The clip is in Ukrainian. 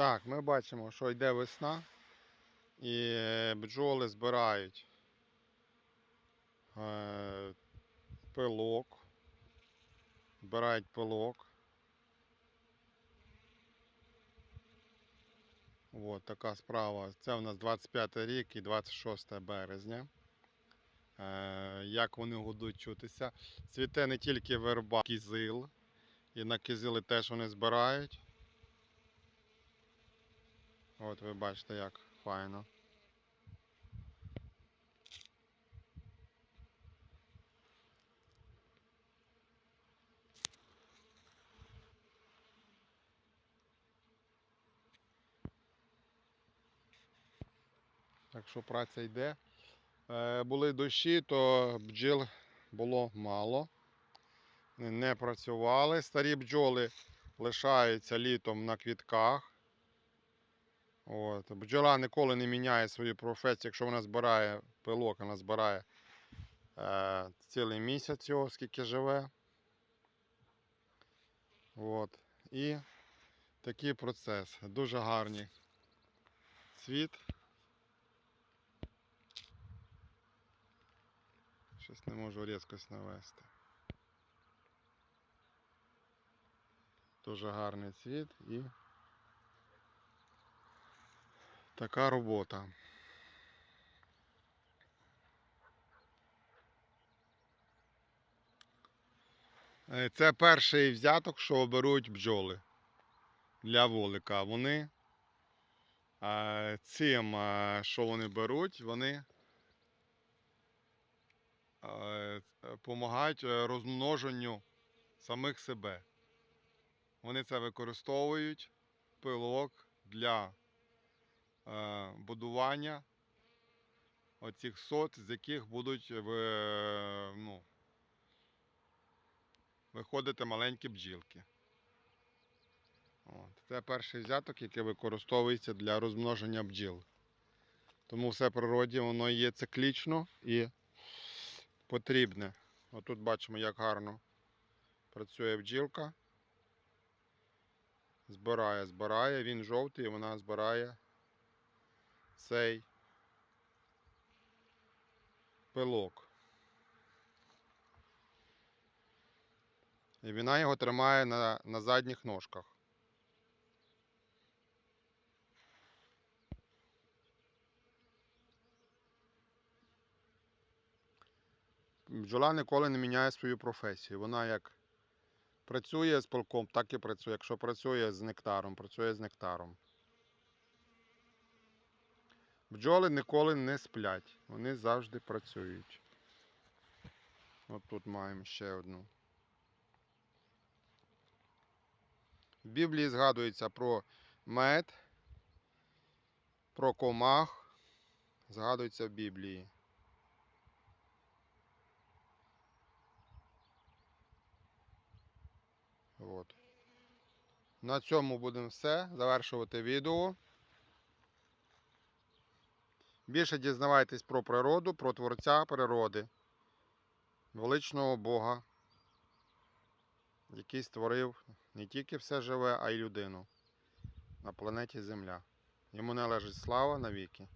Так, ми бачимо, що йде весна і е, бджоли збирають е, пилок. Збирають пилок. От така справа. Це у нас 25 рік і 26 березня. Е, як вони будуть чутися? Цвіте не тільки верба, кізил. І на кизили теж вони збирають. От ви бачите, як файно. Так що праця йде. Е, були дощі, то бджіл було мало. Не працювали. Старі бджоли лишаються літом на квітках. От. Бджола ніколи не міняє свою професію. Якщо вона збирає пилок, вона збирає е, цілий місяць його, скільки живе. От. І такий процес. Дуже гарний цвіт. Щось не можу різкость навести. Дуже гарний цвіт і така робота. Е, Це перший взяток, що беруть бджоли для вулика. Вони е, цим, е, що вони беруть, вони допомагають розмноженню самих себе. Вони це використовують пилок для будування оцих сот, з яких будуть ви- ну, виходити маленькі бджілки. От. Це перший взяток, який використовується для розмноження бджіл. Тому все в природі воно є циклічно і потрібне. Отут бачимо, як гарно працює бджілка. Збирає, збирає, він жовтий, вона збирає цей пилок. І вона його тримає на, на задніх ножках. Бджола ніколи не міняє свою професію. Вона як працює з полком, так і працює. Якщо працює з нектаром, працює з нектаром. Бджоли ніколи не сплять, вони завжди працюють. От тут маємо ще одну. В Біблії згадується про мед, про комах. Згадується в Біблії. От. На цьому будемо все. Завершувати відео. Більше дізнавайтесь про природу, про творця природи, величного Бога, який створив не тільки все живе, а й людину на планеті Земля. Йому належить слава навіки.